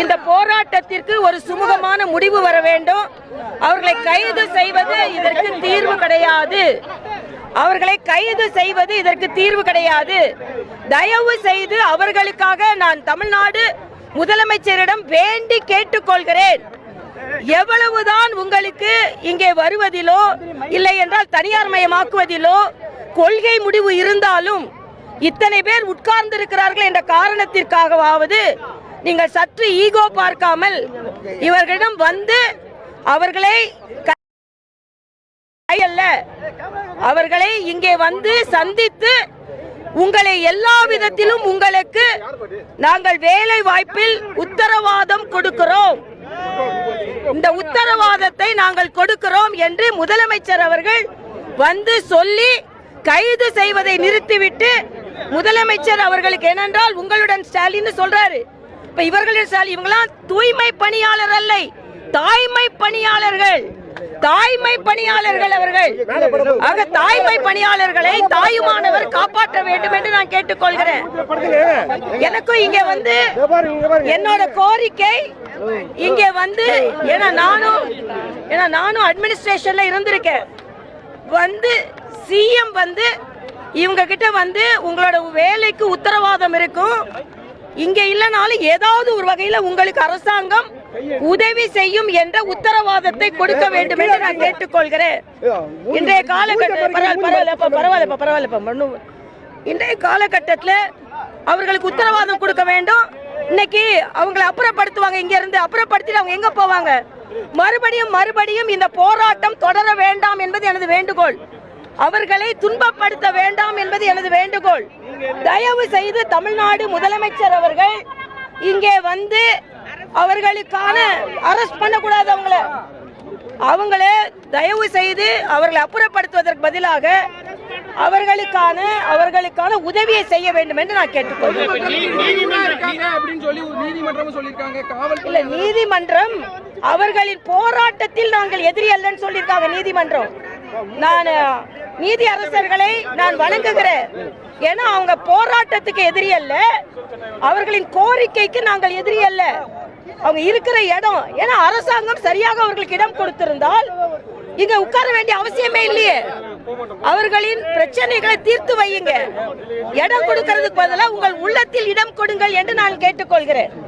இந்த போராட்டத்திற்கு ஒரு சுமூகமான முடிவு வர வேண்டும். அவர்களை கைது செய்வது இதற்கு தீர்வு கிடையாது. அவர்களை கைது செய்வது இதற்கு தீர்வு கிடையாது. தயவு செய்து அவர்களுக்காக நான் தமிழ்நாடு முதலமைச்சரிடம் வேண்டி கேட்டுக்கொள்கிறேன். எவ்வளவுதான் உங்களுக்கு இங்கே வருவதிலோ இல்லை என்றால் தனியார் மயமாக்குவதிலோ கொள்கை முடிவு இருந்தாலும் இத்தனை பேர் உட்கார்ந்திருக்கிறார்கள் என்ற காரணத்திற்காகவாவது நீங்கள் சற்று ஈகோ பார்க்காமல் இவர்களிடம் வந்து அவர்களை கையல்ல. அல்ல அவர்களை இங்கே வந்து சந்தித்து உங்களை எல்லா விதத்திலும் உங்களுக்கு நாங்கள் வேலை வாய்ப்பில் உத்தரவாதம் கொடுக்கிறோம். இந்த உத்தரவாதத்தை நாங்கள் கொடுக்கிறோம் என்று முதலமைச்சர் அவர்கள் வந்து சொல்லி கைது செய்வதை நிறுத்திவிட்டு முதலமைச்சர் அவர்களுக்கு என்னென்றால் உங்களுடன் ஸ்டாலின் சொல்றாரு. இப்ப இவர்கள் ஸ்டாலின் இவங்கெல்லாம் தூய்மை பணியாளர் அல்ல. தாய்மை பணியாளர்கள். தாய்மை பணியாளர்கள் அவர்கள். ஆக தாய்மை பணியாளர்களை தாயுமானவர் காப்பாற்ற வேண்டும் என்று நான் கேட்டுக்கொள்கிறேன். எனக்கும் இங்க வந்து என்னோட கோரிக்கை இங்க வந்து ஏன்னா நானும் ஏன்னா நானும் அட்மினிஸ்ட்ரேஷன்ல இருந்திருக்கேன். வந்து சிஎம் வந்து இவங்க கிட்ட வந்து உங்களோட வேலைக்கு உத்தரவாதம் இருக்கும். இங்க இல்லைனாலும் ஏதாவது ஒரு வகையில உங்களுக்கு அரசாங்கம் உதவி செய்யும் என்ற உத்தரவாதத்தை கொடுக்க வேண்டும் என்று நான் கேட்டுக்கொள்கிறேன். இன்றைய காலகட்ட பரவாயில்ல பரவாயில்லப்பா பரவாயில்லப்பா பரவாயில்லப்பா இன்றைய காலகட்டத்தில் அவர்களுக்கு உத்தரவாதம் கொடுக்க வேண்டும். இன்னைக்கு அவங்களை அப்புறப்படுத்துவாங்க இங்க இருந்து அப்புறப்படுத்திட்டு அவங்க எங்க போவாங்க? மறுபடியும் மறுபடியும் இந்த போராட்டம் தொடர வேண்டாம் என்பது எனது வேண்டுகோள். அவர்களை துன்பப்படுத்த வேண்டாம் என்பது எனது வேண்டுகோள். தயவு செய்து தமிழ்நாடு முதலமைச்சர் அவர்கள் இங்கே வந்து அவர்களுக்கான அரெஸ்ட் பண்ணக்கூடாது அவங்கள. அவங்களே தயவு செய்து அவர்களை அப்புறப்படுத்துவதற்கு பதிலாக அவர்களுக்கான அவர்களுக்கான உதவியை செய்ய வேண்டும் என்று நான் கேட்டுக்கொள்கிறேன். இல்ல நீதிமன்றம் அவர்களின் போராட்டத்தில் நாங்கள் எதிரி அல்லன்னு சொல்லியிருக்காங்க நீதிமன்றம். நான் நீதி அரசர்களை நான் வணங்குகிறேன். ஏன்னா அவங்க போராட்டத்துக்கு எதிரி அல்ல. அவர்களின் கோரிக்கைக்கு நாங்கள் எதிரி அல்ல. அவங்க இருக்கிற இடம் ஏன்னா அரசாங்கம் சரியாக அவர்களுக்கு இடம் கொடுத்திருந்தால் இங்க உட்கார வேண்டிய அவசியமே இல்லையே. அவர்களின் பிரச்சனைகளை தீர்த்து வையுங்க. இடம் கொடுக்கிறதுக்கு பதிலாக உங்கள் உள்ளத்தில் இடம் கொடுங்கள் என்று நான் கேட்டுக்கொள்கிறேன்.